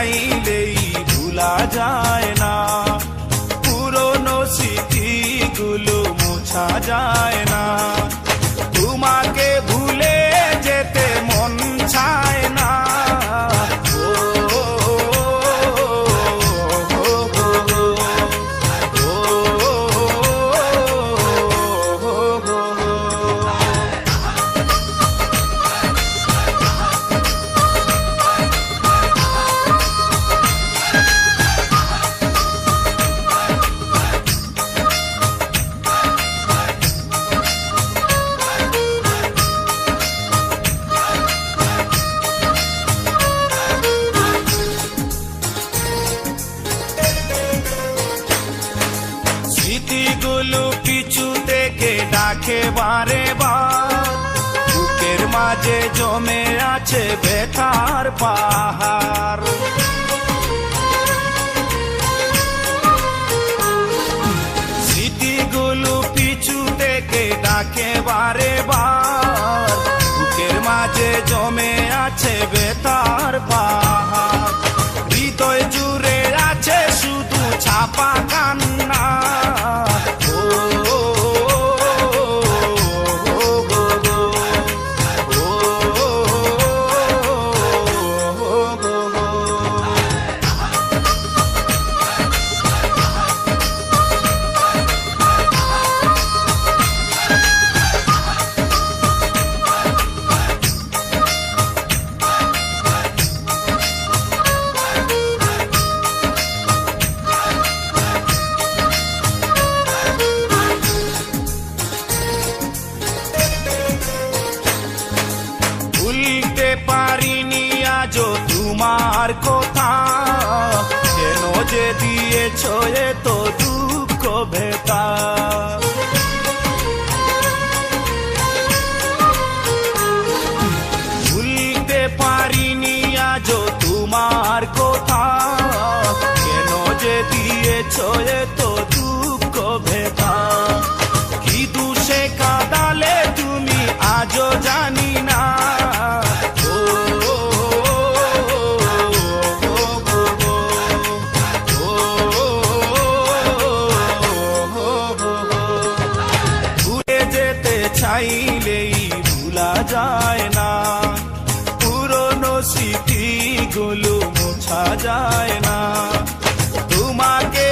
চাইলেই ভুলা যায় না। পুরনো স্মৃতিগুলো মোছা যায় স্মৃতিগুলো পিছু থেকে ডাকে বারে বার বুকের মাঝে জমে আছে ব্যথার পাহাড়। পিছু ডাকে বারে বার বুকের মাঝে জমে আছে বেতার দুঃখ ভেতা যায় না। পুরনো স্মৃতিগুলো মোছা যায় না। তোমাকে